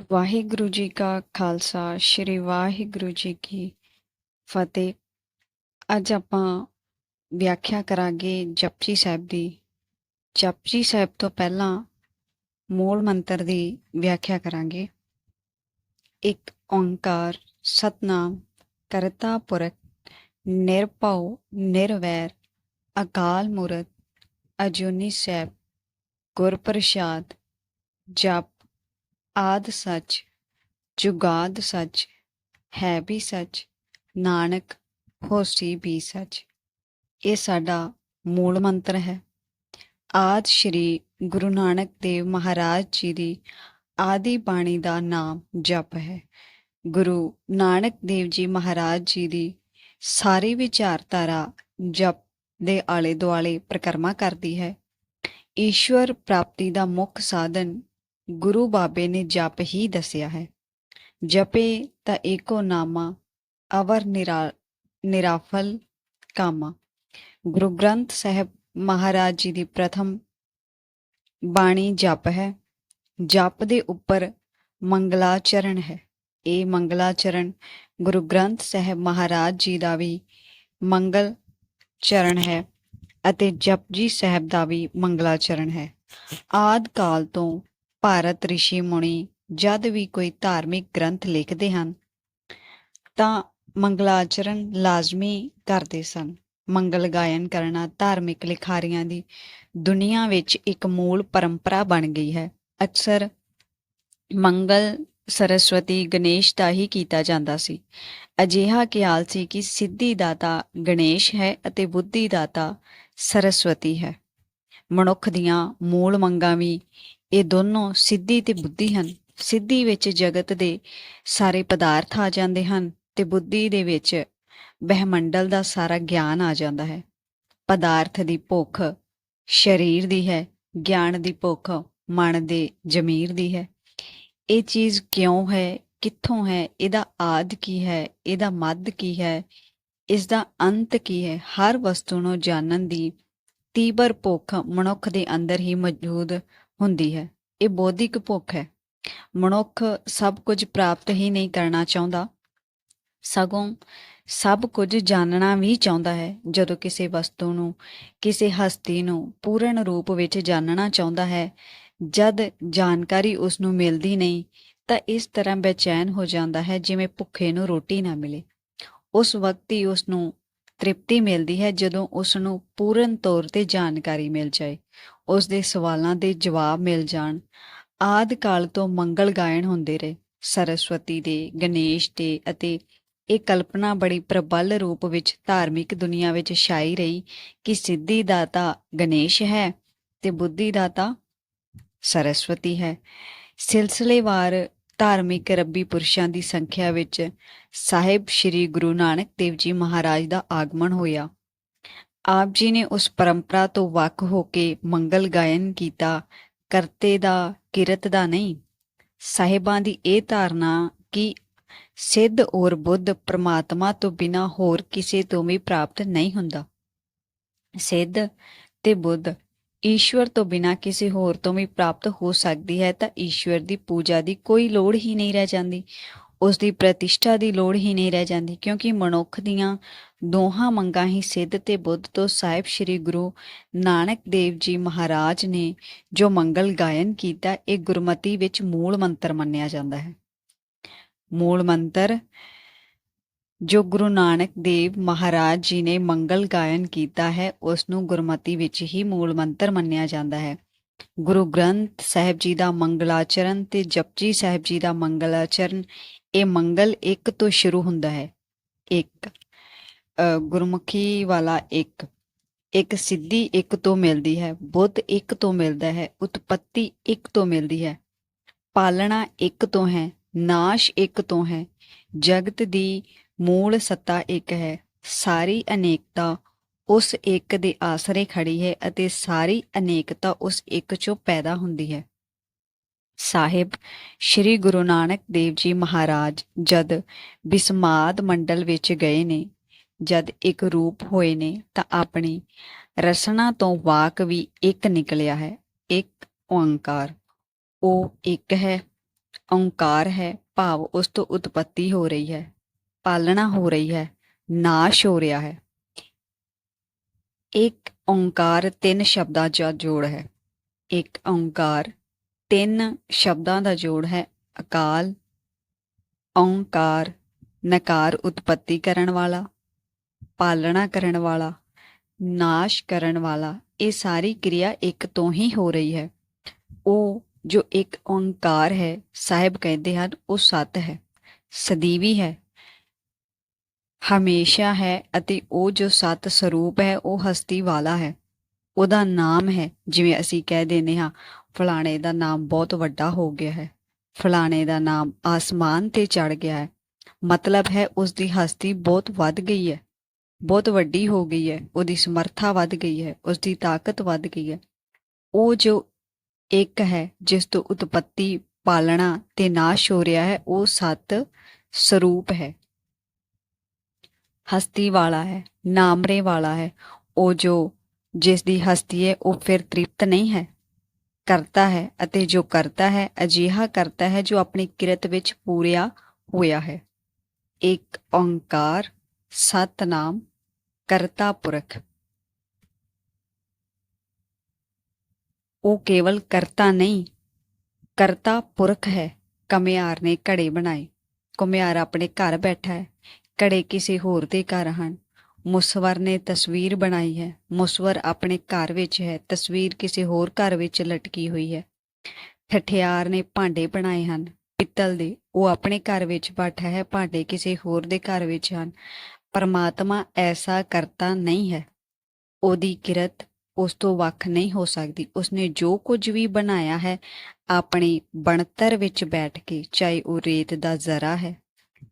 ਵਾਹਿਗੁਰੂ ਜੀ ਕਾ ਖਾਲਸਾ, ਸ੍ਰੀ ਵਾਹਿਗੁਰੂ ਜੀ ਕੀ ਫਤਿਹ। ਅੱਜ ਆਪਾਂ ਵਿਆਖਿਆ ਕਰਾਂਗੇ ਜਪਜੀ ਸਾਹਿਬ ਦੀ। ਜਪਜੀ ਸਾਹਿਬ ਤੋਂ ਪਹਿਲਾਂ ਮੂਲ ਮੰਤਰ ਦੀ ਵਿਆਖਿਆ ਕਰਾਂਗੇ। ਇੱਕ ਓੰਕਾਰ, ਸਤਨਾਮ, ਕਰਤਾ ਪੁਰਖ, ਨਿਰਭਉ, ਨਿਰਵੈਰ, ਅਕਾਲ ਮੂਰਤ ਅਜੂਨੀ ਸਾਹਿਬ ਗੁਰ ਪ੍ਰਸਾਦ ਜਪ ਆਦ ਸੱਚ, ਜੁਗਾਦ ਸੱਚ, ਹੈ ਵੀ ਸੱਚ, ਨਾਨਕ ਹੋਸੀ ਵੀ ਸੱਚ। ਇਹ ਸਾਡਾ ਮੂਲ ਮੰਤਰ ਹੈ। ਆਦ ਸ਼੍ਰੀ ਗੁਰੂ ਨਾਨਕ ਦੇਵ ਮਹਾਰਾਜ ਜੀ ਦੀ ਆਦੀ ਬਾਣੀ ਦਾ ਨਾਮ ਜਪ ਹੈ। ਗੁਰੂ ਨਾਨਕ ਦੇਵ ਜੀ ਮਹਾਰਾਜ ਜੀ ਦੀ ਸਾਰੀ ਵਿਚਾਰਧਾਰਾ ਜਪ ਦੇ ਆਲੇ ਦੁਆਲੇ ਪ੍ਰਕਰਮਾ ਕਰਦੀ ਹੈ। ਈਸ਼ਵਰ ਪ੍ਰਾਪਤੀ ਦਾ ਮੁੱਖ ਸਾਧਨ ਗੁਰੂ ਬਾਬੇ ਨੇ ਜਪ ਹੀ ਦੱਸਿਆ ਹੈ। ਜਪੇ ਤਾਂ ਏਕੋ ਨਾਮਾ, ਅਵਰ ਨਿਰਾ, ਨਿਰਾਫਲ ਕਾਮਾ। ਗੁਰੂ ਗ੍ਰੰਥ ਸਾਹਿਬ ਮਹਾਰਾਜ ਜੀ ਦੀ ਪ੍ਰਥਮ ਬਾਣੀ ਜਪ ਹੈ। ਜਪ ਦੇ ਉੱਪਰ ਮੰਗਲਾਚਰਨ ਹੈ। ਇਹ ਮੰਗਲਾਚਰਨ ਗੁਰੂ ਗ੍ਰੰਥ ਸਾਹਿਬ ਮਹਾਰਾਜ ਜੀ ਦਾ ਵੀ ਮੰਗਲ ਚਰਨ ਹੈ ਅਤੇ ਜਪਜੀ ਸਾਹਿਬ ਦਾ ਵੀ ਮੰਗਲਾਚਰਨ ਹੈ। ਆਦ ਕਾਲ ਤੋਂ ਭਾਰਤ ਰਿਸ਼ੀ ਮੁਨੀ ਜਦ ਵੀ ਕੋਈ ਧਾਰਮਿਕ ਗ੍ਰੰਥ ਲਿਖਦੇ ਹਨ, ਤਾਂ ਮੰਗਲਾਚਰਨ ਲਾਜ਼ਮੀ ਕਰਦੇ ਸਨ। ਮੰਗਲ ਗਾਇਨ ਕਰਨਾ ਧਾਰਮਿਕ ਲਿਖਾਰੀਆਂ ਦੀ ਦੁਨੀਆ ਵਿੱਚ ਇੱਕ ਮੂਲ ਪਰੰਪਰਾ ਬਣ ਗਈ ਹੈ। ਅਕਸਰ ਮੰਗਲ, ਸਰਸਵਤੀ, ਗਣੇਸ਼ ਦਾ ਹੀ ਕੀਤਾ ਜਾਂਦਾ ਸੀ। ਅਜਿਹਾ ਖਿਆਲ ਸੀ ਕਿ ਸਿੱਧੀ ਦਾਤਾ ਗਣੇਸ਼ ਹੈ ਅਤੇ ਬੁੱਧੀ ਦਾਤਾ ਸਰਸਵਤੀ ਹੈ। ਮਨੁੱਖ ਦੀਆਂ ਮੂਲ ਮੰਗਾਂ ਵੀ ਇਹ ਦੋਨੋਂ ਸਿੱਧੀ ਤੇ ਬੁੱਧੀ ਹਨ। ਸਿੱਧੀ ਵਿੱਚ ਜਗਤ ਦੇ ਸਾਰੇ ਪਦਾਰਥ ਆ ਜਾਂਦੇ ਹਨ ਤੇ ਬੁੱਧੀ ਦੇ ਵਿੱਚ ਬ੍ਰਹਿਮੰਡਲ ਦਾ ਸਾਰਾ ਗਿਆਨ ਆ ਜਾਂਦਾ ਹੈ। ਪਦਾਰਥ ਦੀ ਭੁੱਖ ਸਰੀਰ ਦੀ ਹੈ, ਗਿਆਨ ਦੀ ਭੁੱਖ ਮਨ ਦੇ ਜ਼ਮੀਰ ਦੀ ਹੈ। ਇਹ ਚੀਜ਼ ਕਿਉਂ ਹੈ, ਕਿੱਥੋਂ ਹੈ, ਇਹਦਾ ਆਦ ਕੀ ਹੈ, ਇਹਦਾ ਮੱਧ ਕੀ ਹੈ ਇਸ ਦਾ ਅੰਤ ਕੀ ਹੈ, ਹਰ ਵਸਤੂ ਨੂੰ ਜਾਣਨ ਦੀ ਤੀਬਰ ਭੁੱਖ ਮਨੁੱਖ ਦੇ ਅੰਦਰ ਹੀ ਮੌਜੂਦ ਹੁੰਦੀ ਹੈ। ਇਹ ਬੌਧਿਕ ਭੁੱਖ ਹੈ। ਮਨੁੱਖ ਸਭ ਕੁਝ ਪ੍ਰਾਪਤ ਹੀ ਨਹੀਂ ਕਰਨਾ ਚਾਹੁੰਦਾ। ਸਗੋਂ ਸਭ ਕੁਝ ਜਾਣਨਾ ਵੀ ਚਾਹੁੰਦਾ ਹੈ, ਜਦੋਂ ਕਿਸੇ ਵਸਤੂ ਨੂੰ, ਕਿਸੇ ਹਸਤੀ ਨੂੰ ਪੂਰਨ ਰੂਪ ਵਿੱਚ ਜਾਣਨਾ ਚਾਹੁੰਦਾ ਹੈ। ਜਦ ਜਾਣਕਾਰੀ ਉਸ ਨੂੰ ਮਿਲਦੀ ਨਹੀਂ, ਤਾਂ ਇਸ ਤਰ੍ਹਾਂ ਬੇਚੈਨ ਹੋ ਜਾਂਦਾ ਹੈ, ਜਿਵੇਂ ਭੁੱਖੇ ਨੂੰ ਰੋਟੀ ਨਾ ਮਿਲੇ। ਉਸ ਵਕਤ ਹੀ ਉਸ ਨੂੰ ਤ੍ਰਿਪਤੀ ਮਿਲਦੀ ਹੈ, ਜਦੋਂ ਉਸ ਨੂੰ ਪੂਰਨ ਤੌਰ ਤੇ ਜਾਣਕਾਰੀ ਮਿਲ ਜਾਏ। ਉਸ ਦੇ ਸਵਾਲਾਂ ਦੇ ਜਵਾਬ ਮਿਲ ਜਾਣ। ਆਦ ਕਾਲ ਤੋਂ ਮੰਗਲ ਗਾਇਨ ਹੁੰਦੇ ਰਹੇ। ਸਰਸਵਤੀ ਦੇ, ਗਣੇਸ਼ ਦੇ ਅਤੇ ਇਹ ਕਲਪਨਾ ਬੜੀ ਪ੍ਰਬਲ ਰੂਪ ਵਿੱਚ ਧਾਰਮਿਕ ਦੁਨੀਆ ਵਿੱਚ ਛਾਈ ਰਹੀ ਕਿ ਸਿੱਧੀ ਦਾਤਾ ਗਣੇਸ਼ ਹੈ ਤੇ ਬੁੱਧੀ ਦਾਤਾ ਸਰਸਵਤੀ ਹੈ। ਸਿਲਸਿਲੇਵਾਰ ਧਾਰਮਿਕ ਰੱਬੀ ਪੁਰਸ਼ਾਂ ਦੀ ਸੰਖਿਆ ਵਿੱਚ ਸਾਹਿਬ ਸ੍ਰੀ ਗੁਰੂ ਨਾਨਕ ਦੇਵ ਜੀ ਮਹਾਰਾਜ ਦਾ ਆਗਮਨ ਹੋਇਆ। ਆਪ ਜੀ ਨੇ ਉਸ ਪਰੰਪਰਾ ਤੋਂ ਵੱਖ ਹੋ ਕੇ ਮੰਗਲ ਗਾਇਨ ਕੀਤਾ, ਕਰਤੇ ਦਾ, ਕਿਰਤ ਦਾ ਨਹੀਂ। ਸਾਹਿਬਾਂ ਦੀ ਇਹ ਧਾਰਨਾ ਕਿ ਸਿੱਧ ਔਰ ਬੁੱਧ ਪ੍ਰਮਾਤਮਾ ਤੋਂ ਬਿਨਾ ਹੋਰ ਕਿਸੇ ਤੋਂ ਵੀ ਪ੍ਰਾਪਤ ਨਹੀਂ ਹੁੰਦਾ। ਸਿੱਧ ਤੇ ਬੁੱਧ ਈਸ਼ਵਰ ਤੋਂ ਬਿਨਾ ਕਿਸੇ ਹੋਰ ਤੋਂ ਵੀ ਪ੍ਰਾਪਤ ਹੋ ਸਕਦੀ ਹੈ ਤਾਂ ਈਸ਼ਵਰ ਦੀ ਪੂਜਾ ਦੀ ਕੋਈ ਲੋੜ ਹੀ ਨਹੀਂ ਰਹਿ ਜਾਂਦੀ। ਉਸ ਦੀ ਪ੍ਰਤਿਸ਼ਠਾ ਦੀ ਲੋੜ ਹੀ ਨਹੀਂ ਰਹਿ ਜਾਂਦੀ, ਕਿਉਂਕਿ ਮਨੁੱਖ ਦੀਆਂ ਦੋਹਾਂ ਮੰਗਾਂ ਹੀ ਸਿੱਧ ਤੇ ਬੁੱਧ ਤੋਂ ਸਾਹਿਬ ਸ੍ਰੀ ਗੁਰੂ ਨਾਨਕ ਦੇਵ ਜੀ ਮਹਾਰਾਜ ਨੇ ਜੋ ਮੰਗਲ ਗਾਇਨ ਕੀਤਾ, ਇਹ ਗੁਰਮਤੀ ਵਿੱਚ ਮੂਲ ਮੰਤਰ ਮੰਨਿਆ ਜਾਂਦਾ ਹੈ। ਮੂਲ ਮੰਤਰ ਜੋ ਗੁਰੂ ਨਾਨਕ ਦੇਵ ਮਹਾਰਾਜ ਜੀ ਨੇ ਮੰਗਲ ਗਾਇਨ ਕੀਤਾ ਹੈ ਉਸ ਨੂੰ ਗੁਰਮਤੀ ਵਿੱਚ ਹੀ ਮੂਲ ਮੰਤਰ ਮੰਨਿਆ ਜਾਂਦਾ ਹੈ। ਗੁਰੂ ਗ੍ਰੰਥ ਸਾਹਿਬ ਜੀ ਦਾ ਮੰਗਲਾਚਰਨ ਤੇ ਜਪਜੀ ਸਾਹਿਬ ਜੀ ਦਾ ਮੰਗਲਾਚਰਨ ਇਹ ਮੰਗਲ ਇੱਕ ਤੋਂ ਸ਼ੁਰੂ ਹੁੰਦਾ ਹੈ। ਇੱਕ ਗੁਰਮੁਖੀ ਵਾਲਾ ਇੱਕ। ਇੱਕ ਸਿੱਧੀ ਇੱਕ ਤੋਂ ਮਿਲਦੀ ਹੈ, ਬੁੱਧ ਇੱਕ ਤੋਂ ਮਿਲਦਾ ਹੈ, ਉਤਪਤੀ ਇੱਕ ਤੋਂ ਮਿਲਦੀ ਹੈ। ਪਾਲਣਾ ਇੱਕ ਤੋਂ ਹੈ, ਨਾਸ਼ ਇੱਕ ਤੋਂ ਹੈ, ਜਗਤ ਦੀ ਮੂਲ ਸੱਤਾ ਇੱਕ ਹੈ, ਸਾਰੀ ਅਨੇਕਤਾ ਉਸ ਇੱਕ ਦੇ ਆਸਰੇ ਖੜੀ ਹੈ ਅਤੇ ਸਾਰੀ ਅਨੇਕਤਾ ਉਸ ਇੱਕ ਚੋਂ ਪੈਦਾ ਹੁੰਦੀ ਹੈ। ਸਾਹਿਬ, ਸ੍ਰੀ ਗੁਰੂ ਨਾਨਕ ਦੇਵ ਜੀ ਮਹਾਰਾਜ ਜਦ ਬਿਸਮਾਦ ਮੰਡਲ ਵਿੱਚ ਗਏ ਨੇ, ਜਦ ਇੱਕ ਰੂਪ ਹੋਏ ਨੇ, ਤਾਂ ਆਪਣੀ ਰਸਨਾ ਤੋਂ ਵਾਕ ਵੀ ਇੱਕ ਨਿਕਲਿਆ ਹੈ, ਇੱਕ ਓੰਕਾਰ। ਉਹ ਇੱਕ ਹੈ, ਓੰਕਾਰ ਹੈ, ਭਾਵ ਉਸ ਤੋਂ ਉਤਪਤੀ ਹੋ ਰਹੀ ਹੈ, ਪਾਲਣਾ ਹੋ ਰਹੀ ਹੈ, ਨਾਸ਼ ਹੋ ਰਿਹਾ ਹੈ। ਇੱਕ ਓੰਕਾਰ ਤਿੰਨ ਸ਼ਬਦਾਂ ਦਾ ਜੋੜ ਹੈ, ਇੱਕ ਓੰਕਾਰ ਤਿੰਨ ਸ਼ਬਦਾਂ ਦਾ ਜੋੜ ਹੈ, ਅਕਾਲ, ਓੰਕਾਰ, ਨਕਾਰ ਉਤਪਤੀ ਕਰਨ ਵਾਲਾ, ਪਾਲਣਾ ਕਰਨ ਵਾਲਾ, ਨਾਸ਼ ਕਰਨ ਵਾਲਾ, ਇਹ ਸਾਰੀ ਕਿਰਿਆ ਇੱਕ ਤੋਂ ਹੀ ਹੋ ਰਹੀ ਹੈ। ਉਹ ਜੋ ਇੱਕ ਓੰਕਾਰ ਹੈ, ਸਾਹਿਬ ਕਹਿੰਦੇ ਹਨ, ਉਹ ਸਤ ਹੈ, ਸਦੀਵੀ ਹੈ, ਹਮੇਸ਼ਾ ਹੈ ਅਤੇ ਉਹ ਜੋ ਸਤ ਸਰੂਪ ਹੈ, ਉਹ ਹਸਤੀ ਵਾਲਾ ਹੈ। ਉਹਦਾ ਨਾਮ ਹੈ, ਜਿਵੇਂ ਅਸੀਂ ਕਹਿ ਦਿੰਦੇ ਹਾਂ ਫਲਾਣੇ ਦਾ ਨਾਮ ਬਹੁਤ ਵੱਡਾ ਹੋ ਗਿਆ ਹੈ। ਫਲਾਣੇ ਦਾ ਨਾਮ ਆਸਮਾਨ ਤੇ ਚੜ ਗਿਆ ਹੈ। ਮਤਲਬ ਹੈ ਉਸ ਦੀ ਹਸਤੀ ਬਹੁਤ ਵੱਧ ਗਈ ਹੈ। ਬਹੁਤ ਵੱਡੀ ਹੋ ਗਈ ਹੈ। ਉਹਦੀ ਸਮਰੱਥਾ ਵੱਧ ਗਈ ਹੈ। ਉਸ ਦੀ ਤਾਕਤ ਵੱਧ ਗਈ ਹੈ। ਉਹ ਜੋ ਇੱਕ ਹੈ, ਜਿਸ ਤੋਂ ਉਤਪਤੀ ਪਾਲਣਾ ਤੇ ਨਾਸ਼ ਹੋ ਰਿਹਾ ਹੈ, ਉਹ ਸਤ ਸਰੂਪ ਹੈ। ਹਸਤੀ ਵਾਲਾ ਹੈ, ਨਾਮਰੇ ਵਾਲਾ ਹੈ। ਉਹ ਜੋ ਜਿਸ ਦੀ ਹਸਤੀ ਹੈ, ਉਹ ਫਿਰ ਤ੍ਰਿਪਤ ਨਹੀਂ ਹੈ। ਕਰਤਾ ਹੈ ਅਤੇ ਜੋ ਕਰਤਾ ਹੈ, ਅਜੀਹਾ ਕਰਤਾ ਹੈ ਜੋ ਆਪਣੀ ਕਿਰਤ ਵਿੱਚ ਪੂਰਿਆ ਹੋਇਆ ਹੈ। ਇੱਕ ਓੰਕਾਰ, ਸਤਨਾਮ, ਕਰਤਾ ਪੁਰਖ। ਉਹ ਕੇਵਲ ਕਰਤਾ ਨਹੀਂ, ਕਰਤਾ ਪੁਰਖ ਹੈ। ਕਮਿਆਰ ਨੇ ਘੜੇ ਬਣਾਏ। ਕੁਮਿਆਰ ਆਪਣੇ ਘਰ ਬੈਠਾ ਹੈ। ਘੜੇ ਕਿਸੇ ਹੋਰ ਦੇ ਘਰ ਹਨ। ਮੁਸਵਰ ਨੇ ਤਸਵੀਰ ਬਣਾਈ ਹੈ। ਮੁਸਵਰ ਆਪਣੇ ਘਰ ਵਿੱਚ ਹੈ। ਤਸਵੀਰ ਕਿਸੇ ਹੋਰ ਘਰ ਵਿੱਚ ਲਟਕੀ ਹੋਈ ਹੈ। ਠਠਿਆਰ ਨੇ ਭਾਂਡੇ ਬਣਾਏ ਹਨ। ਪਿੱਤਲ ਦੇ, ਉਹ ਆਪਣੇ ਘਰ ਵਿੱਚ ਬੈਠਾ ਹੈ। ਭਾਂਡੇ ਕਿਸੇ ਹੋਰ ਦੇ ਘਰ ਵਿੱਚ ਹਨ। ਪਰਮਾਤਮਾ ਐਸਾ ਕਰਤਾ ਨਹੀਂ ਹੈ। ਉਹਦੀ ਕਿਰਤ ਉਸ ਤੋਂ ਵੱਖ ਨਹੀਂ ਹੋ ਸਕਦੀ। ਉਸਨੇ ਜੋ ਕੁਝ ਵੀ ਬਣਾਇਆ ਹੈ, ਆਪਣੀ ਬਣਤਰ ਵਿੱਚ ਬੈਠ ਕੇ, ਚਾਹੇ ਉਹ ਰੇਤ ਦਾ ਜ਼ਰਾ ਹੈ।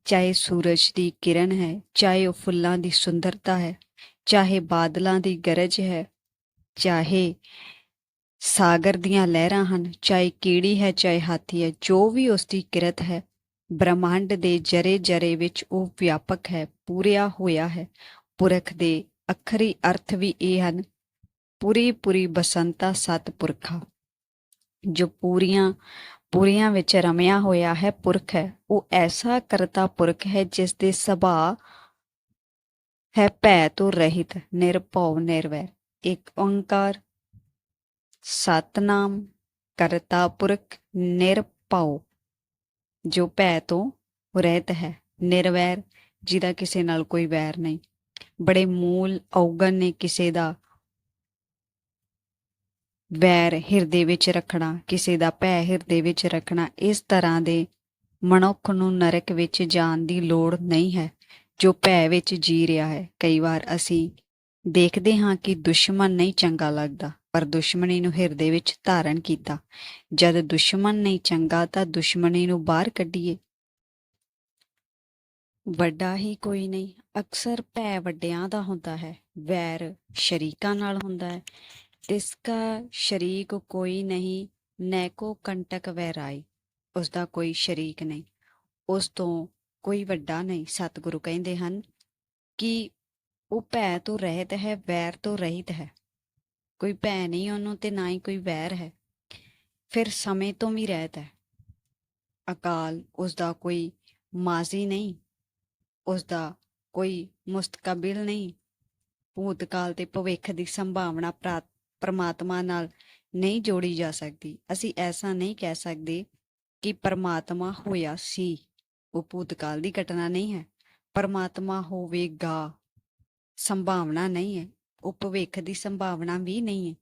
ਚਾਹੇ ਸੂਰਜ ਦੀ ਕਿਰਨ ਹੈ, ਚਾਹੇ ਉਹ ਫੁੱਲਾਂ ਦੀ ਸੁੰਦਰਤਾ ਹੈ, ਚਾਹੇ ਬਾਦਲਾਂ ਦੀ ਗਰਜ ਹੈ, ਚਾਹੇ ਸਾਗਰ ਦੀਆਂ ਲਹਿਰਾਂ ਹਨ, ਚਾਹੇ ਕੀੜੀ ਹੈ, ਚਾਹੇ ਹਾਥੀ ਹੈ, ਜੋ ਵੀ ਉਸ ਦੀ ਕਿਰਤ ਹੈ, ਬ੍ਰਹਮੰਡ ਦੇ ਜਰੇ ਜਰੇ ਵਿੱਚ ਉਹ ਵਿਆਪਕ ਹੈ, ਪੂਰਿਆ ਹੋਇਆ ਹੈ। ਪੁਰਖ ਦੇ ਅਖਰੀ ਅਰਥ ਵੀ ਇਹ ਹਨ, ਪੂਰੀ ਪੂਰੀ ਬਸੰਤਾ ਸਤਪੁਰਖਾ, ਜੋ ਪੂਰੀਆਂ ਪੂਰੀਆਂ ਵਿੱਚ ਰਮਿਆ ਹੋਇਆ ਹੈ ਪੁਰਖ ਹੈ। ਉਹ ਐਸਾ ਕਰਤਾ ਪੁਰਖ ਹੈ ਜਿਸ ਦੇ ਸੁਭਾਅ ਹੈ ਭੈ ਤੋਂ ਰਹਿਤ, ਨਿਰਭਉ, ਨਿਰਵੈਰ। ਇੱਕ ਓੰਕਾਰ ਸਤਨਾਮ ਕਰਤਾ ਪੁਰਖ, ਨਿਰਭਉ, ਜੋ ਭੈ ਤੋਂ ਰਹਿਤ ਹੈ, ਨਿਰਵੈਰ, ਜਿਹਦਾ ਕਿਸੇ ਨਾਲ ਕੋਈ ਵੈਰ ਨਹੀਂ। ਬੜੇ ਮੂਲ ਔਗਣ ਨੇ ਕਿਸੇ ਦਾ ਵੈਰ ਹਿਰਦੇ ਵਿੱਚ ਰੱਖਣਾ, ਕਿਸੇ ਦਾ ਭੈ ਹਿਰਦੇ ਵਿੱਚ ਰੱਖਣਾ, ਇਸ ਤਰ੍ਹਾਂ ਦੇ ਮਨੁੱਖ ਨੂੰ ਨਰਕ ਵਿੱਚ ਜਾਣ ਦੀ ਲੋੜ ਨਹੀਂ ਹੈ, ਜੋ ਭੈ ਵਿੱਚ ਜੀ ਰਿਹਾ ਹੈ। ਕਈ ਵਾਰ ਅਸੀਂ ਦੇਖਦੇ ਹਾਂ ਕਿ ਦੁਸ਼ਮਣ ਨਹੀਂ ਚੰਗਾ ਲੱਗਦਾ, ਪਰ ਦੁਸ਼ਮਣੀ ਨੂੰ ਹਿਰਦੇ ਵਿੱਚ ਧਾਰਨ ਕੀਤਾ। ਜਦ ਦੁਸ਼ਮਣ ਨਹੀਂ ਚੰਗਾ, ਤਾਂ ਦੁਸ਼ਮਣੀ ਨੂੰ ਬਾਹਰ ਕੱਢੀਏ। ਵੱਡਾ ਹੀ ਕੋਈ ਨਹੀਂ, ਅਕਸਰ ਭੈ ਵੱਡਿਆਂ ਦਾ ਹੁੰਦਾ ਹੈ, ਵੈਰ ਸ਼ਰੀਕਾਂ ਨਾਲ ਹੁੰਦਾ ਹੈ। ਤਿਸਕਾ ਸ਼ਰੀਕ ਕੋਈ ਨਹੀਂ, ਨੈਕੋ ਕੰਟਕ ਵੈਰਾਈ। ਉਸ ਦਾ ਕੋਈ ਸ਼ਰੀਕ ਨਹੀਂ। ਉਸ ਤੋਂ ਕੋਈ ਵੱਡਾ ਨਹੀਂ। ਸਤਿਗੁਰੂ ਕਹਿੰਦੇ ਹਨ ਕਿ ਉਹ ਭੈ ਤੋਂ ਰਹਿਤ ਹੈ, ਵੈਰ ਤੋਂ ਰਹਿਤ ਹੈ। ਕੋਈ ਭੈ ਨਹੀਂ ਉਹਨੂੰ ਤੇ ਨਾ ਹੀ ਕੋਈ ਵੈਰ ਹੈ। ਫਿਰ ਸਮੇਂ ਤੋਂ ਵੀ ਰਹਿਤ ਹੈ। ਅਕਾਲ ਉਸ ਦਾ ਕੋਈ ਮਾਜ਼ੀ ਨਹੀਂ। ਉਸ ਦਾ ਕੋਈ ਮੁਸਤਕਬਿਲ ਨਹੀਂ। ਭੂਤਕਾਲ ਤੇ ਭਵਿੱਖ ਦੀ ਸੰਭਾਵਨਾ ਪ੍ਰਾਪਤ ਪਰਮਾਤਮਾ ਨਾਲ ਨਹੀਂ ਜੋੜੀ ਜਾ ਸਕਦੀ। ਅਸੀਂ ਐਸਾ ਨਹੀਂ ਕਹਿ ਸਕਦੇ ਕਿ ਪਰਮਾਤਮਾ ਹੋਇਆ ਸੀ। ਉਹ ਭੂਤਕਾਲ ਦੀ ਘਟਨਾ ਨਹੀਂ ਹੈ। ਪਰਮਾਤਮਾ ਹੋਵੇਗਾ, ਸੰਭਾਵਨਾ ਨਹੀਂ ਹੈ। ਉਹ ਭਵਿੱਖ ਦੀ ਸੰਭਾਵਨਾ ਵੀ ਨਹੀਂ ਹੈ।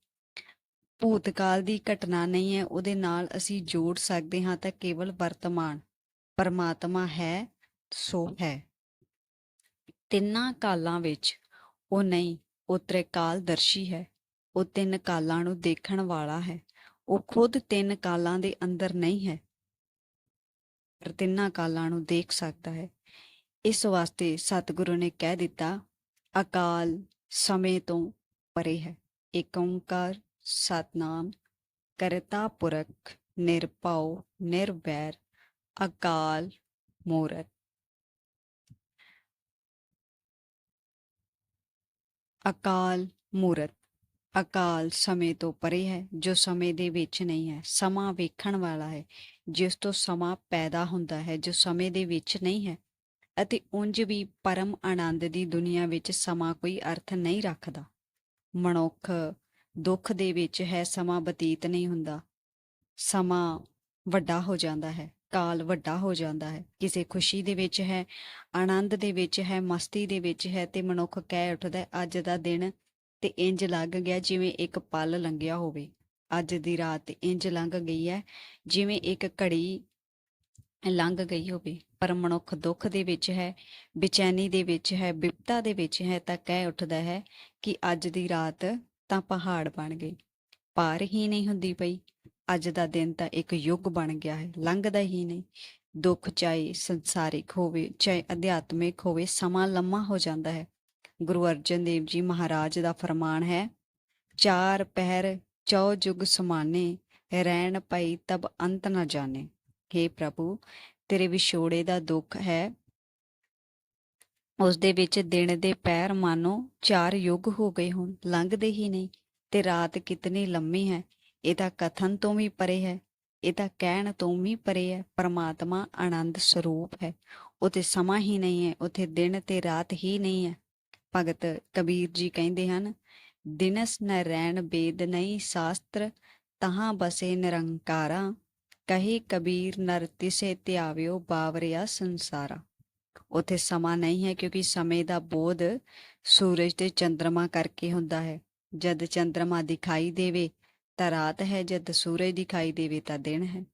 ਭੂਤਕਾਲ ਦੀ ਘਟਨਾ ਨਹੀਂ ਹੈ। ਉਹਦੇ ਨਾਲ ਅਸੀਂ ਜੋੜ ਸਕਦੇ ਹਾਂ ਤਾਂ ਕੇਵਲ ਵਰਤਮਾਨ ਪਰਮਾਤਮਾ ਹੈ, ਸੋ ਹੈ। ਤਿੰਨਾਂ ਕਾਲਾਂ ਵਿੱਚ ਉਹ ਨਹੀਂ, ਉਹ ਤ੍ਰਿਕਾਲ ਦਰਸ਼ੀ ਹੈ। ਉਹ ਤਿੰਨ ਕਾਲਾਂ ਨੂੰ ਦੇਖਣ ਵਾਲਾ ਹੈ। ਉਹ ਖੁਦ ਤਿੰਨ ਕਾਲਾਂ ਦੇ ਅੰਦਰ ਨਹੀਂ ਹੈ। ਪਰ ਤਿੰਨਾਂ ਕਾਲਾਂ ਨੂੰ ਦੇਖ ਸਕਦਾ ਹੈ। ਇਸ ਵਾਸਤੇ ਸਤਿਗੁਰੂ ਨੇ ਕਹਿ ਦਿੱਤਾ, ਅਕਾਲ ਸਮੇਂ ਤੋਂ ਪਰੇ ਹੈ। ਏਕ ਓੰਕਾਰ ਸਤਨਾਮ ਕਰਤਾ ਪੁਰਖ, ਨਿਰਭਉ, ਨਿਰਵੈਰ, ਅਕਾਲ ਮੂਰਤ ਅਕਾਲ ਮੂਰਤ ਅਕਾਲ ਸਮੇਂ ਤੋਂ ਪਰੇ ਹੈ, ਜੋ ਸਮੇਂ ਦੇ ਵਿੱਚ ਨਹੀਂ ਹੈ। ਸਮਾਂ ਵੇਖਣ ਵਾਲਾ ਹੈ, ਜਿਸ ਤੋਂ ਸਮਾਂ ਪੈਦਾ ਹੁੰਦਾ ਹੈ, ਜੋ ਸਮੇਂ ਦੇ ਵਿੱਚ ਨਹੀਂ ਹੈ। ਅਤੇ ਉਂਝ ਵੀ ਪਰਮ ਆਨੰਦ ਦੀ ਦੁਨੀਆ ਵਿੱਚ ਸਮਾਂ ਕੋਈ ਅਰਥ ਨਹੀਂ ਰੱਖਦਾ। ਮਨੁੱਖ ਦੁੱਖ ਦੇ ਵਿੱਚ ਹੈ, ਸਮਾਂ ਬਤੀਤ ਨਹੀਂ ਹੁੰਦਾ। ਸਮਾਂ ਵੱਡਾ ਹੋ ਜਾਂਦਾ ਹੈ, ਕਾਲ ਵੱਡਾ ਹੋ ਜਾਂਦਾ ਹੈ। ਕਿਸੇ ਖੁਸ਼ੀ ਦੇ ਵਿੱਚ ਹੈ, ਆਨੰਦ ਦੇ ਵਿੱਚ ਹੈ, ਮਸਤੀ ਦੇ ਵਿੱਚ ਹੈ ਤੇ ਮਨੁੱਖ ਕਹਿ ਉੱਠਦਾ ਅੱਜ ਦਾ ਦਿਨ ਤੇ ਇੰਜ ਲੱਗ ਗਿਆ ਜਿਵੇਂ ਇੱਕ ਪਲ ਲੰਘਿਆ ਹੋਵੇ। ਅੱਜ ਦੀ ਰਾਤ ਇੰਜ ਲੰਘ ਗਈ ਹੈ ਜਿਵੇਂ ਇੱਕ ਘੜੀ ਲੰਘ ਗਈ ਹੋਵੇ। ਪਰ ਮਨੁੱਖ ਦੁੱਖ ਦੇ ਵਿੱਚ ਹੈ, ਬੇਚੈਨੀ ਦੇ ਵਿੱਚ ਹੈ, ਬਿਪਤਾ ਦੇ ਵਿੱਚ ਹੈ ਤਾਂ ਕਹਿ ਉੱਠਦਾ ਹੈ ਕਿ ਅੱਜ ਦੀ ਰਾਤ ਤਾਂ ਪਹਾੜ ਬਣ ਗਈ ਪਾਰ ਹੀ ਨਹੀਂ ਹੁੰਦੀ ਪਈ। ਅੱਜ ਦਾ ਦਿਨ ਤਾਂ ਇੱਕ ਯੁੱਗ ਬਣ ਗਿਆ ਹੈ, ਲੰਘਦਾ ਹੀ ਨਹੀਂ। ਦੁੱਖ ਚਾਹੇ ਸੰਸਾਰਿਕ ਹੋਵੇ, ਚਾਹੇ ਅਧਿਆਤਮਿਕ ਹੋਵੇ, ਸਮਾਂ ਲੰਮਾ ਹੋ ਜਾਂਦਾ ਹੈ। ਗੁਰੂ ਅਰਜਨ ਦੇਵ ਜੀ ਮਹਾਰਾਜ ਦਾ ਫਰਮਾਨ ਹੈ, ਚਾਰ ਪਹਿਰ ਚੌ ਜੁਗ ਸਮਾਨੇ, ਰਹਿਣ ਪਈ ਤਬ ਅੰਤ ਨਾ ਜਾਣੇ। हे ਪ੍ਰਭੂ, ਤੇਰੇ ਵਿਛੋੜੇ ਦਾ ਦੁੱਖ ਹੈ। ਉਸ ਦੇ ਵਿੱਚ ਦਿਨ ਦੇ ਪੈਰ ਮਾਨੋ, ਚਾਰ ਯੁੱਗ ਹੋ ਗਏ ਹੁਣ, ਲੰਘਦੇ ਹੀ ਨਹੀਂ। ਤੇ ਰਾਤ ਕਿਤਨੀ ਲੰਮੀ ਹੈ, ਇਹ ਤਾਂ ਕਥਨ ਤੋਂ ਵੀ ਪਰੇ ਹੈ, ਇਹ ਤਾਂ ਕਹਿਣ ਤੋਂ ਵੀ ਪਰੇ ਹੈ, ਪਰਮਾਤਮਾ ਆਨੰਦ ਸਰੂਪ ਹੈ। ਉਤੇ ਸਮਾਂ ਹੀ ਨਹੀਂ ਹੈ, ਉਥੇ ਦਿਨ ਤੇ ਰਾਤ ਹੀ ਨਹੀਂ ਹੈ। ਭਗਤ ਕਬੀਰ ਜੀ ਕਹਿੰਦੇ ਹਨ, ਦਿਨਸ ਨ ਬੇਦ ਨਹੀਂ ਸ਼ਾਸਤਰ, ਤਹਾਂ ਬਸੇ ਨਿਰੰਕਾਰਾ, ਕਹੀ ਕਬੀਰ ਨਰ ਤਿਸੇ ਧਿਆਵਿਓ ਬਾਵਰਿਆ ਸੰਸਾਰਾ। ਉਥੇ ਸਮਾਂ ਨਹੀਂ ਹੈ ਕਿਉਂਕਿ ਸਮੇਂ ਦਾ ਬੋਧ ਸੂਰਜ ਤੇ ਚੰ드ਰਮਾ ਕਰਕੇ ਹੁੰਦਾ ਹੈ। ਜਦ ਚੰ드ਰਮਾ ਦਿਖਾਈ ਦੇਵੇ ਤਾਂ ਰਾਤ ਹੈ, ਜਦ ਸੂਰਜ ਦਿਖਾਈ ਦੇਵੇ ਤਾਂ ਦਿਨ ਹੈ।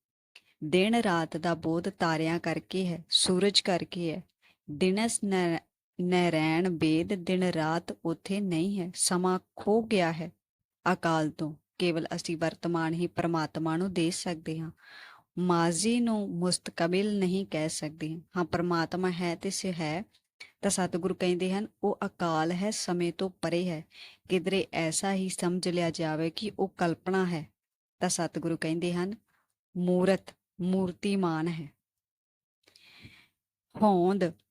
ਦਿਨ ਰਾਤ ਦਾ ਬੋਧ ਤਾਰਿਆਂ ਕਰਕੇ ਹੈ, ਸੂਰਜ ਕਰਕੇ ਹੈ। ਦਿਨਸ ਨ ਨਰੈਣ ਬੇਦ ਦਿਨ ਰਾਤ ਉਥੇ ਨਹੀਂ ਹੈ, ਸਮਾਂ ਖੋ ਗਿਆ ਹੈ ਅਕਾਲ ਤੋਂ। ਕੇਵਲ ਅਸੀਂ ਵਰਤਮਾਨ ਹੀ ਪ੍ਰਮਾਤਮਾ ਨੂੰ ਦੇ ਸਕਦੇ ਹਾਂ। ਮਾਜ਼ੀ ਨੂੰ ਮੁਸਤਕਬਿਲ ਨਹੀਂ ਕਹਿ ਸਕਦੇ। ਹਾਂ, ਪਰਮਾਤਮਾ ਹੈ ਤੇ ਸੇ ਹੈ, ਤਾਂ ਸਤਿਗੁਰੂ ਕਹਿੰਦੇ ਹਨ, ਉਹ ਅਕਾਲ ਹੈ, ਸਮੇਂ ਤੋਂ ਪਰੇ ਹੈ। ਕਿਧਰੇ ਐਸਾ ਹੀ ਸਮਝ ਲਿਆ ਜਾਵੇ ਕਿ ਉਹ ਕਲਪਨਾ ਹੈ, ਤਾਂ ਸਤਿਗੁਰੂ ਕਹਿੰਦੇ ਹਨ, ਮੂਰਤ ਮੂਰਤੀਮਾਨ ਹੈ। ਹੋਂਦ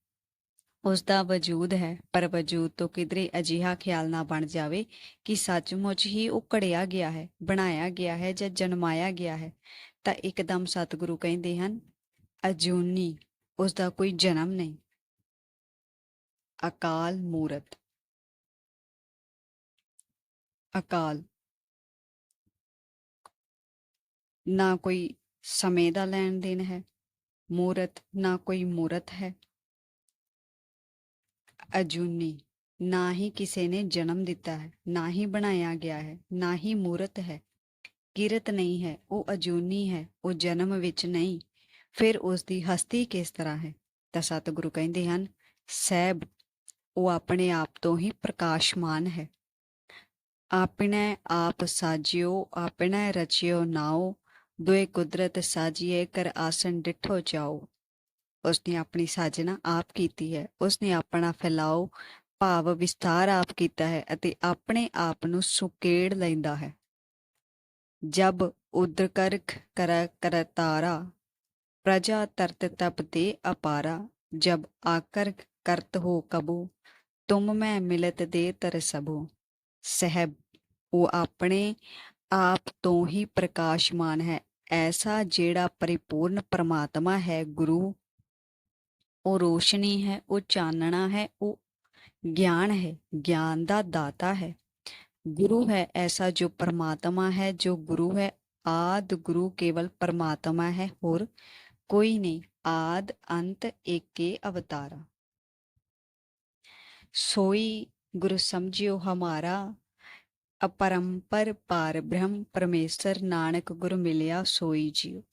ਉਸ ਦਾ ਵਜੂਦ ਹੈ, ਪਰ ਵਜੂਦ ਤੋਂ ਕਿਧਰੇ ਅਜਿਹਾ ਖਿਆਲ ਨਾ ਬਣ ਜਾਵੇ ਕਿ ਸੱਚਮੁੱਚ ਹੀ ਉਹ ਘੜਿਆ ਗਿਆ ਹੈ, ਬਣਾਇਆ ਗਿਆ ਹੈ ਜਾਂ ਜਨਮਾਇਆ ਗਿਆ ਹੈ। ਤਾਂ ਇੱਕਦਮ ਸਤਿਗੁਰੂ ਕਹਿੰਦੇ ਹਨ, ਅਜੂਨੀ ਉਸ ਦਾ ਕੋਈ ਜਨਮ ਨਹੀਂ। ਅਕਾਲ ਮੂਰਤ। ਅਕਾਲ। ਨਾ ਕੋਈ ਸਮੇਂ ਦਾ ਲੈਣ ਦੇਣ ਹੈ। ਮੂਰਤ, ਨਾ ਕੋਈ ਮੂਰਤ ਹੈ। ਅਜੂਨੀ, ਨਾ ਹੀ ਕਿਸੇ ਨੇ ਜਨਮ ਦਿੱਤਾ ਹੈ, ਨਾ ਹੀ ਬਣਾਇਆ ਗਿਆ ਹੈ, ਨਾ ਹੀ ਮੂਰਤ ਹੈ। ਕਿਰਤ ਨਹੀਂ ਹੈ, ਉਹ ਅਜੂਨੀ ਹੈ, ਉਹ ਜਨਮ ਵਿੱਚ ਨਹੀਂ। ਫਿਰ ਉਸ ਦੀ ਹਸਤੀ ਕਿਸ ਤਰ੍ਹਾਂ ਹੈ? ਤਾਂ ਸਤਿਗੁਰੂ ਕਹਿੰਦੇ ਹਨ, ਸਹਿਬ, ਉਹ ਆਪਣੇ ਆਪ ਤੋਂ ਹੀ ਪ੍ਰਕਾਸ਼ਮਾਨ ਹੈ। ਆਪਣੇ ਆਪ ਸਾਜਿਓ, ਆਪਣੇ ਰਚਿਓ ਨਾਓ, ਦੋਏ ਕੁਦਰਤ ਸਾਜੀਏ ਕਰ ਆਸਨ ਡਿਠੋ ਜਾਓ ਉਸਨੇ ਆਪਣੀ ਸਾਜਨਾ ਆਪ ਕੀਤੀ ਹੈ। ਉਸਨੇ ਆਪਣਾ ਫੈਲਾਓ, ਭਾਵ ਵਿਸਤਾਰ ਆਪ ਕੀਤਾ ਹੈ ਅਤੇ ਆਪਣੇ ਆਪ ਨੂੰ ਸੁਕੇੜ ਲੈਂਦਾ ਹੈ। ਜਬ ਉਦਰ ਕਰਖ ਕਰ, ਕਰਤਾਰਾ, ਪ੍ਰਜਾ ਤਰਤ ਤਪ ਤੇ ਅਪਾਰਾ, ਜਬ ਆਕਰ ਕਰਤ ਹੋ ਕਬੂ, ਤੁਮ ਮੈਂ ਮਿਲਤ ਦੇ ਤਰ ਸਭੂ। ਸਹਿਬ, ਉਹ ਆਪਣੇ ਆਪ ਤੋਂ ਹੀ ਪ੍ਰਕਾਸ਼ਮਾਨ ਹੈ। ਐਸਾ ਜਿਹੜਾ ਪਰਿਪੂਰਨ ਪਰਮਾਤਮਾ ਹੈ, ਗੁਰੂ ਉਹ ਰੋਸ਼ਨੀ ਹੈ, ਉਹ ਚਾਨਣਾ ਹੈ, ਉਹ ਗਿਆਨ ਹੈ, ਗਿਆਨ ਦਾ ਦਾਤਾ ਹੈ। ਗੁਰੂ ਹੈ ਐਸਾ ਜੋ ਪਰਮਾਤਮਾ ਹੈ, ਜੋ ਗੁਰੂ ਹੈ, ਆਦ ਗੁਰੂ ਕੇਵਲ ਪਰਮਾਤਮਾ ਹੈ, ਹੋਰ ਕੋਈ ਨਹੀਂ, ਆਦ, ਅੰਤ, ਏਕੇ, ਅਵਤਾਰਾ। ਸੋਈ ਗੁਰੂ ਸਮਝਿਓ ਹਮਾਰਾ, ਅਪਰੰਪਰ ਪਾਰ ਬ੍ਰਹਮ, ਪਰਮੇਸ਼ਰ ਨਾਨਕ ਗੁਰ ਮਿਲਿਆ ਸੋਈ ਜੀਓ।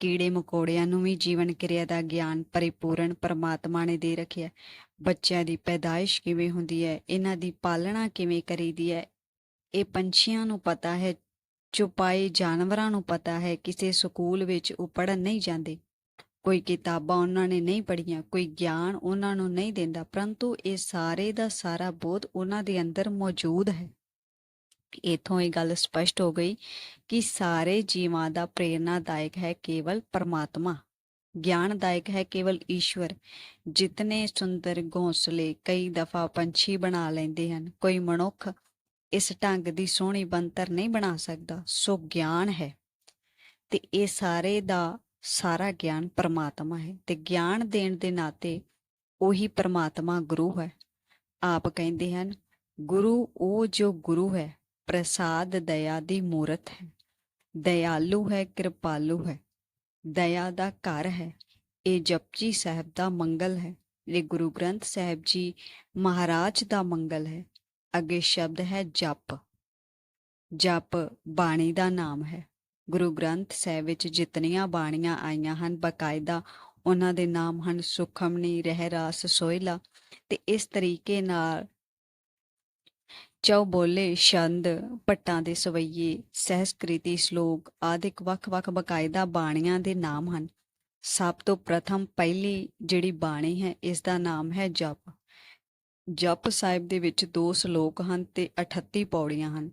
ਕੀੜੇ ਮਕੌੜਿਆਂ ਨੂੰ ਵੀ ਜੀਵਨ ਕਿਰਿਆ ਦਾ ਗਿਆਨ ਪਰਿਪੂਰਨ ਪਰਮਾਤਮਾ ਨੇ ਦੇ ਰੱਖਿਆ। ਬੱਚਿਆਂ ਦੀ ਪੈਦਾਇਸ਼ ਕਿਵੇਂ ਹੁੰਦੀ ਹੈ? ਇਹਨਾਂ ਦੀ ਪਾਲਣਾ ਕਿਵੇਂ ਕਰੀਦੀ ਹੈ? ਇਹ ਪੰਛੀਆਂ ਨੂੰ ਪਤਾ ਹੈ ਚੁਪਾਏ ਜਾਨਵਰਾਂ ਨੂੰ ਪਤਾ ਹੈ, ਕਿਸੇ ਸਕੂਲ ਵਿੱਚ ਉਹ ਪੜਨ ਨਹੀਂ ਜਾਂਦੇ। ਕੋਈ ਕਿਤਾਬਾਂ ਉਹਨਾਂ ਨੇ ਨਹੀਂ ਪੜ੍ਹੀਆਂ, ਕੋਈ ਗਿਆਨ ਉਹਨਾਂ ਨੂੰ ਨਹੀਂ ਦਿੰਦਾ, ਪਰੰਤੂ ਇਹ ਸਾਰੇ ਦਾ ਸਾਰਾ ਬੋਧ ਉਹਨਾਂ ਦੇ ਅੰਦਰ ਮੌਜੂਦ ਹੈ। ਇਥੋਂ ਇਹ ਗੱਲ ਸਪਸ਼ਟ ਹੋ ਗਈ ਕਿ ਸਾਰੇ ਜੀਵਾਂ ਦਾ ਪ੍ਰੇਰਨਾਦਾਇਕ ਹੈ ਕੇਵਲ ਪਰਮਾਤਮਾ। ਗਿਆਨਦਾਇਕ ਹੈ ਕੇਵਲ ਈਸ਼ਵਰ। ਜਿਤਨੇ ਸੁੰਦਰ ਘੋਂਸਲੇ ਕਈ ਦਫਾ ਪੰਛੀ ਬਣਾ ਲੈਂਦੇ ਹਨ, ਕੋਈ ਮਨੁੱਖ ਇਸ ਢੰਗ ਦੀ ਸੋਹਣੀ ਬੰਤਰ ਨਹੀਂ ਬਣਾ ਸਕਦਾ, ਸੋ ਗਿਆਨ ਹੈ। ਤੇ ਇਹ ਸਾਰੇ ਦਾ ਸਾਰਾ ਗਿਆਨ ਪਰਮਾਤਮਾ ਹੈ ਤੇ ਗਿਆਨ ਦੇਣ ਦੇ ਨਾਤੇ ਉਹੀ ਪਰਮਾਤਮਾ ਗੁਰੂ ਹੈ। ਆਪ ਕਹਿੰਦੇ ਹਨ, ਗੁਰੂ ਉਹ ਜੋ ਗੁਰੂ ਹੈ ਪ੍ਰਸਾਦ ਦਇਆ ਦੀ ਮੂਰਤ ਹੈ। ਦਇਆਲੂ ਹੈ, ਕਿਰਪਾਲੂ ਹੈ। ਦਇਆ ਦਾ ਘਰ ਹੈ। ਇਹ ਜਪਜੀ ਸਾਹਿਬ ਦਾ ਮੰਗਲ ਹੈ। ਇਹ ਗੁਰੂ ਗ੍ਰੰਥ ਸਾਹਿਬ ਜੀ ਮਹਾਰਾਜ ਦਾ ਮੰਗਲ ਹੈ। ਅੱਗੇ ਸ਼ਬਦ ਹੈ ਜਪ। ਜਪ ਬਾਣੀ ਦਾ ਨਾਮ ਹੈ। ਗੁਰੂ ਗ੍ਰੰਥ ਸਾਹਿਬ ਵਿੱਚ ਜਿਤਨੀਆਂ ਬਾਣੀਆਂ ਆਈਆਂ ਹਨ, ਬਕਾਇਦਾ ਉਹਨਾਂ ਦੇ ਨਾਮ ਹਨ ਸੁਖਮਨੀ, ਰਹਿਰਾਸ, ਸੋਇਲਾ। ਤੇ ਇਸ ਤਰੀਕੇ ਨਾਲ ਚੌ ਬੋਲੇ ਛੰਦ ਪੱਟਾਂ ਦੇ ਸਵਈਏ, ਸਹਿਸਕ੍ਰਿਤੀ ਸ਼ਲੋਕ ਆਦਿਕ ਵੱਖ-ਵੱਖ ਬਕਾਇਦਾ ਬਾਣੀਆਂ ਦੇ ਨਾਮ ਹਨ। ਸਭ ਤੋਂ ਪ੍ਰਥਮ ਪਹਿਲੀ ਜਿਹੜੀ ਬਾਣੀ ਹੈ, ਇਸ ਦਾ ਨਾਮ ਹੈ ਜਪ। ਜਪ ਸਾਹਿਬ ਦੇ ਵਿੱਚ ਦੋ ਸ਼ਲੋਕ ਹਨ ਤੇ 38 ਪੌੜੀਆਂ ਹਨ।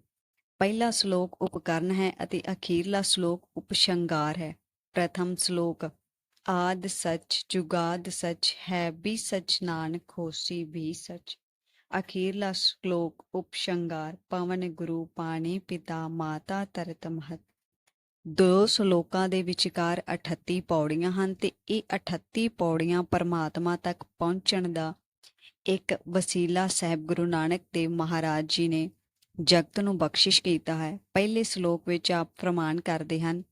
ਪਹਿਲਾ ਸ਼ਲੋਕ ਉਪਕਰਨ ਹੈ ਅਤੇ ਅਖੀਰਲਾ ਸ਼ਲੋਕ ਉਪਸ਼ੰਗਾਰ ਹੈ। ਪ੍ਰਥਮ ਸ਼ਲੋਕ, ਆਦ ਸੱਚ ਜੁਗਾਦ ਸੱਚ ਹੈ, ਵੀ ਸੱਚ ਨਾਨਕ ਹੋਸੀ ਵੀ ਸੱਚ। ਅਖੀਰਲਾ ਸ਼ਲੋਕ ਉਪਸ਼ੰਗਾਰ ਪਵਨ ਗੁਰੂ ਪਾਣੀ ਪਿਤਾ ਮਾਤਾ ਤਰਤ ਮਹਤ। ਦੋ ਸ਼ਲੋਕਾਂ ਦੇ ਵਿਚਕਾਰ 38 ਪੌੜੀਆਂ ਹਨ ਤੇ ਇਹ 38 ਪੌੜੀਆਂ ਪਰਮਾਤਮਾ ਤੱਕ ਪਹੁੰਚਣ ਦਾ ਇੱਕ ਵਸੀਲਾ ਸਾਹਿਬ ਗੁਰੂ ਨਾਨਕ ਦੇਵ ਮਹਾਰਾਜ ਜੀ ਨੇ ਜਗਤ ਨੂੰ ਬਖਸ਼ਿਸ਼ ਕੀਤਾ ਹੈ। ਪਹਿਲੇ ਸ਼ਲੋਕ ਵਿੱਚ ਆਪ ਪ੍ਰਮਾਣ ਕਰਦੇ ਹਨ,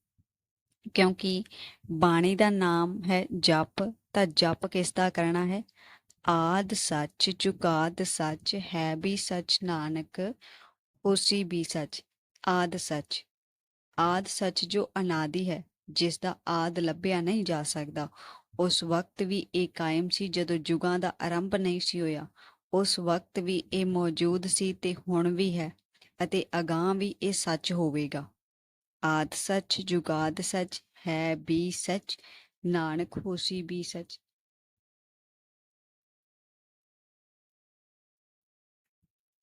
ਕਿਉਂਕਿ ਬਾਣੀ ਦਾ ਨਾਮ ਹੈ ਜਪ, ਤਾਂ ਜਪ ਕਿਸ ਦਾ ਕਰਨਾ ਹੈ? ਆਦ ਸੱਚ, ਜੁਗਾਦ ਸੱਚ, ਹੈ ਵੀ ਸੱਚ ਨਾਨਕ, ਉਸੀ ਵੀ ਸੱਚ, ਆਦ ਸੱਚ। ਆਦ ਸੱਚ ਜੋ ਅਨਾਦੀ ਹੈ, ਜਿਸ ਦਾ ਆਦ ਲੱਭਿਆ ਨਹੀਂ ਜਾ ਸਕਦਾ, ਉਸ ਵਕਤ ਵੀ ਇਹ ਕਾਇਮ ਸੀ ਜਦੋਂ ਯੁਗਾਂ ਦਾ ਆਰੰਭ ਨਹੀਂ ਸੀ ਹੋਇਆ। ਉਸ ਵਕਤ ਵੀ ਇਹ ਮੌਜੂਦ ਸੀ ਤੇ ਹੁਣ ਵੀ ਹੈ ਅਤੇ ਅਗਾਹ ਵੀ ਇਹ ਸੱਚ ਹੋਵੇਗਾ। ਆਦ ਸੱਚ, ਜੁਗਾਦ ਸੱਚ, ਹੈ ਵੀ ਸੱਚ, ਨਾਨਕ ਹੋਸੀ ਵੀ ਸੱਚ।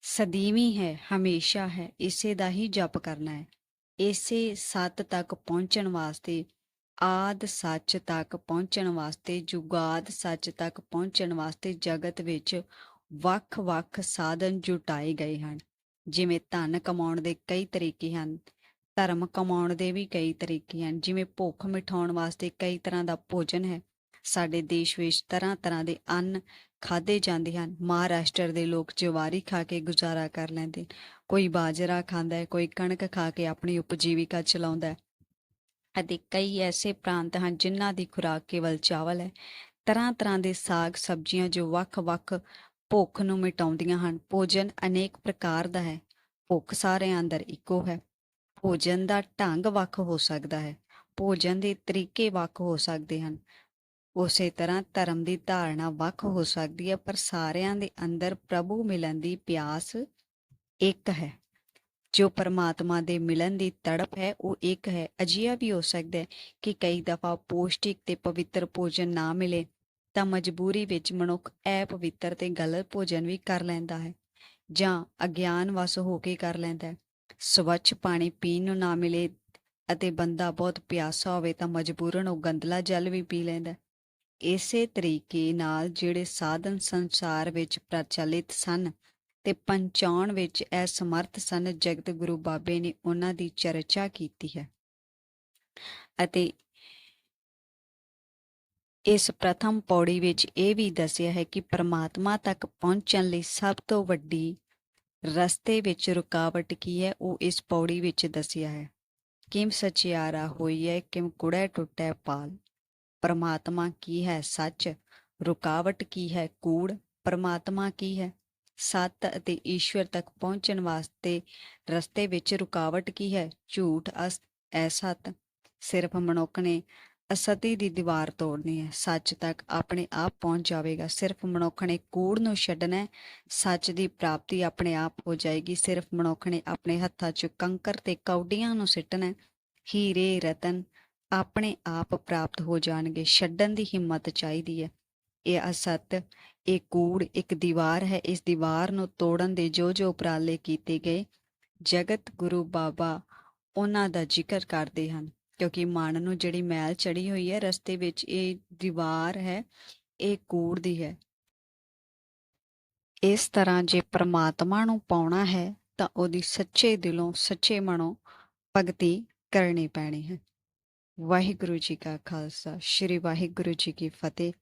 ਸਦੀਵੀ ਹੈ, ਹਮੇਸ਼ਾ ਹੈ, ਇਸੇ ਦਾ ਹੀ ਜਪ ਕਰਨਾ ਹੈ। ਇਸੇ ਸੱਤ ਤੱਕ ਪਹੁੰਚਣ ਵਾਸਤੇ, ਆਦ ਸੱਚ ਤੱਕ ਪਹੁੰਚਣ ਵਾਸਤੇ, ਜੁਗਾਦ ਸੱਚ ਤੱਕ ਪਹੁੰਚਣ ਵਾਸਤੇ ਜਗਤ ਵਿੱਚ ਵੱਖ-ਵੱਖ ਸਾਧਨ ਜੁਟਾਏ ਗਏ ਹਨ। ਜਿਵੇਂ ਧਨ ਕਮਾਉਣ ਦੇ ਕਈ ਤਰੀਕੇ ਹਨ, ਧਰਮ ਕਮਾਉਣ ਦੇ ਵੀ ਕਈ ਤਰੀਕੇ ਹਨ। ਜਿਵੇਂ ਭੁੱਖ ਮਿਟਾਉਣ ਵਾਸਤੇ ਕਈ ਤਰ੍ਹਾਂ ਦਾ ਭੋਜਨ ਹੈ। ਸਾਡੇ ਦੇਸ਼ ਵਿੱਚ ਤਰ੍ਹਾਂ-ਤਰ੍ਹਾਂ ਦੇ ਅੰਨ ਖਾਦੇ ਜਾਂਦੇ ਹਨ। ਮਹਾਰਾਸ਼ਟਰ ਦੇ ਲੋਕ ਜਵਾਰੀ ਖਾ ਕੇ ਗੁਜ਼ਾਰਾ ਕਰ ਲੈਂਦੇ ਕੋਈ ਬਾਜਰਾ ਖਾਂਦਾ ਹੈ, ਕੋਈ ਕਣਕ ਖਾ ਕੇ ਆਪਣੀ ਉਪਜੀਵਿਕਾ ਚਲਾਉਂਦਾ ਹੈ। ਅਤੇ ਕਈ ਐਸੇ ਪ੍ਰਾਂਤ ਹਨ ਜਿਨ੍ਹਾਂ ਦੀ ਖੁਰਾਕ ਕੇਵਲ ਚਾਵਲ ਹੈ। ਤਰ੍ਹਾਂ ਤਰ੍ਹਾਂ ਦੇ ਸਾਗ, ਸਬਜ਼ੀਆਂ ਜੋ ਵੱਖ-ਵੱਖ ਭੁੱਖ ਨੂੰ ਮਿਟਾਉਂਦੀਆਂ ਹਨ। ਭੋਜਨ ਅਨੇਕ ਪ੍ਰਕਾਰ ਦਾ ਹੈ। ਭੁੱਖ ਸਾਰਿਆਂ ਅੰਦਰ ਇੱਕੋ ਹੈ। ਭੋਜਨ ਦਾ ਢੰਗ ਵੱਖ ਹੋ ਸਕਦਾ ਹੈ। ਭੋਜਨ ਦੇ ਤਰੀਕੇ ਵੱਖ ਹੋ ਸਕਦੇ ਹਨ। ਉਸੇ ਤਰ੍ਹਾਂ ਧਰਮ ਦੀ ਧਾਰਨਾ ਵੱਖ ਹੋ ਸਕਦੀ ਹੈ, ਪਰ ਸਾਰਿਆਂ ਦੇ ਅੰਦਰ ਪ੍ਰਭੂ ਮਿਲਣ ਦੀ ਪਿਆਸ ਇੱਕ ਹੈ। ਜੋ ਪਰਮਾਤਮਾ ਦੇ ਮਿਲਣ ਦੀ ਤੜਪ ਹੈ, ਉਹ ਇੱਕ ਹੈ। ਅਜਿਹਾ ਵੀ ਹੋ ਸਕਦਾ ਹੈ ਕਿ ਕਈ ਦਫਾ ਪੌਸ਼ਟਿਕ ਤੇ ਪਵਿੱਤਰ ਭੋਜਨ ਨਾ ਮਿਲੇ, ਤਾਂ ਮਜਬੂਰੀ ਵਿੱਚ ਮਨੁੱਖ ਅਪਵਿੱਤਰ ਤੇ ਗਲਤ ਭੋਜਨ ਵੀ ਕਰ ਲੈਂਦਾ ਹੈ, ਜਾਂ ਅਗਿਆਨ ਵਸ ਹੋ ਕੇ ਕਰ ਲੈਂਦਾ ਹੈ। ਸਵੱਛ ਪਾਣੀ ਪੀਣ ਨੂੰ ਨਾ ਮਿਲੇ ਅਤੇ ਬੰਦਾ ਬਹੁਤ ਪਿਆਸਾ ਹੋਵੇ, ਤਾਂ ਮਜਬੂਰਨ ਉਹ ਗੰਦਲਾ ਜਲ ਵੀ ਪੀ ਲੈਂਦਾ ਹੈ। ਇਸੇ ਤਰੀਕੇ ਨਾਲ ਜਿਹੜੇ ਸਾਧਨ ਸੰਸਾਰ ਵਿੱਚ ਪ੍ਰਚਲਿਤ ਸਨ ਤੇ ਪਹੁੰਚਾਉਣ ਵਿੱਚ ਅਸਮਰਥ ਸਨ, ਜਗਤ ਗੁਰੂ ਬਾਬੇ ਨੇ ਉਹਨਾਂ ਦੀ ਚਰਚਾ ਕੀਤੀ ਹੈ। ਅਤੇ ਇਸ ਪ੍ਰਥਮ ਪੌੜੀ ਵਿੱਚ ਇਹ ਵੀ ਦੱਸਿਆ ਹੈ ਕਿ ਪਰਮਾਤਮਾ ਤੱਕ ਪਹੁੰਚਣ ਲਈ ਸਭ ਤੋਂ ਵੱਡੀ ਰਸਤੇ ਵਿੱਚ ਰੁਕਾਵਟ ਕੀ ਹੈ, ਉਹ ਇਸ ਪੌੜੀ ਵਿੱਚ ਦੱਸਿਆ ਹੈ। ਕਿਮ ਸਚਿਆਰਾ ਹੋਈ ਹੈ ਕਿਮ ਕੁੜਾ ਟੁੱਟੈ ਪਾਲ। ਪਰਮਾਤਮਾ ਕੀ ਹੈ ਸੱਚ? ਰੁਕਾਵਟ ਕੀ ਹੈ ਕੂੜ? ਪਰਮਾਤਮਾ ਕੀ ਹੈ ਸਤ ਅਤੇ ਈਸ਼ਵਰ ਤੱਕ ਪਹੁੰਚਣ ਵਾਸਤੇ ਰਸਤੇ ਵਿੱਚ ਰੁਕਾਵਟ ਕੀ ਹੈ? ਝੂਠ ਅਸ ਐਸਤ ਸਿਰਫ ਮਨੁੱਖ ਨੇ ਅਸਤੀ ਦੀ ਦੀਵਾਰ ਤੋੜਨੀ ਹੈ। ਸੱਚ ਤੱਕ ਆਪਣੇ ਆਪ ਪਹੁੰਚ ਜਾਵੇਗਾ। ਸਿਰਫ ਮਨੁੱਖ ਨੇ ਕੂੜ ਨੂੰ ਛੱਡਣਾ ਹੈ। ਸੱਚ ਦੀ ਪ੍ਰਾਪਤੀ ਆਪਣੇ ਆਪ ਹੋ ਜਾਏਗੀ। ਸਿਰਫ ਮਨੁੱਖ ਨੇ ਆਪਣੇ ਹੱਥਾਂ 'ਚ ਕੰਕਰ ਤੇ ਕੌਡੀਆਂ ਨੂੰ ਸਿੱਟਣਾ ਹੈ। ਹੀਰੇ, ਰਤਨ ਆਪਣੇ ਆਪ ਪ੍ਰਾਪਤ ਹੋ ਜਾਣਗੇ, ਛੱਡਣ ਦੀ ਹਿੰਮਤ ਚਾਹੀਦੀ ਹੈ। ਇਹ ਅਸਤ, ਇਹ ਕੂੜ, ਇੱਕ ਦੀਵਾਰ ਹੈ। ਇਸ ਦੀਵਾਰ ਨੂੰ ਤੋੜਨ ਦੇ ਜੋ ਜੋ ਉਪਰਾਲੇ ਕੀਤੇ ਗਏ, ਜਗਤ ਗੁਰੂ ਬਾਬਾ ਉਹਨਾਂ ਦਾ ਜ਼ਿਕਰ ਕਰਦੇ ਹਨ। ਕਿਉਂਕਿ ਮਨ ਨੂੰ ਜਿਹੜੀ ਮੈਲ ਚੜੀ ਹੋਈ ਹੈ, ਰਸਤੇ ਵਿੱਚ ਇਹ ਦੀਵਾਰ ਹੈ, ਇਹ ਕੂੜ ਦੀ ਹੈ। ਇਸ ਤਰ੍ਹਾਂ ਜੇ ਪ੍ਰਮਾਤਮਾ ਨੂੰ ਪਾਉਣਾ ਹੈ, ਤਾਂ ਉਹਦੀ ਸੱਚੇ ਦਿਲੋਂ ਸੱਚੇ ਮਨੋਂ ਭਗਤੀ ਕਰਨੀ ਪੈਣੀ ਹੈ। ਵਾਹਿਗੁਰੂ ਜੀ ਕਾ ਖਾਲਸਾ, ਸ੍ਰੀ ਵਾਹਿਗੁਰੂ ਜੀ ਕੀ ਫਤਿਹ।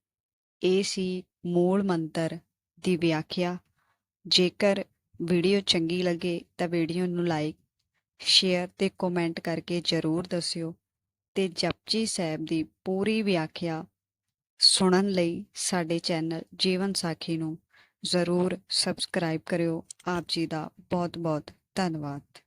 ਇਹ ਸੀ ਮੂਲ ਮੰਤਰ ਦੀ ਵਿਆਖਿਆ। ਜੇਕਰ ਵੀਡੀਓ ਚੰਗੀ ਲੱਗੇ ਤਾਂ ਵੀਡੀਓ ਨੂੰ ਲਾਈਕ, ਸ਼ੇਅਰ ਤੇ ਕਮੈਂਟ ਕਰਕੇ ਜਰੂਰ ਦੱਸਿਓ ਤੇ ਜਪਜੀ ਸਾਹਿਬ ਦੀ ਪੂਰੀ ਵਿਆਖਿਆ ਸੁਣਨ ਲਈ ਸਾਡੇ ਚੈਨਲ ਜੀਵਨ ਸਾਖੀ ਨੂੰ ਜ਼ਰੂਰ ਸਬਸਕ੍ਰਾਈਬ ਕਰਿਓ। ਆਪ ਜੀ ਦਾ ਬਹੁਤ ਬਹੁਤ ਧੰਨਵਾਦ।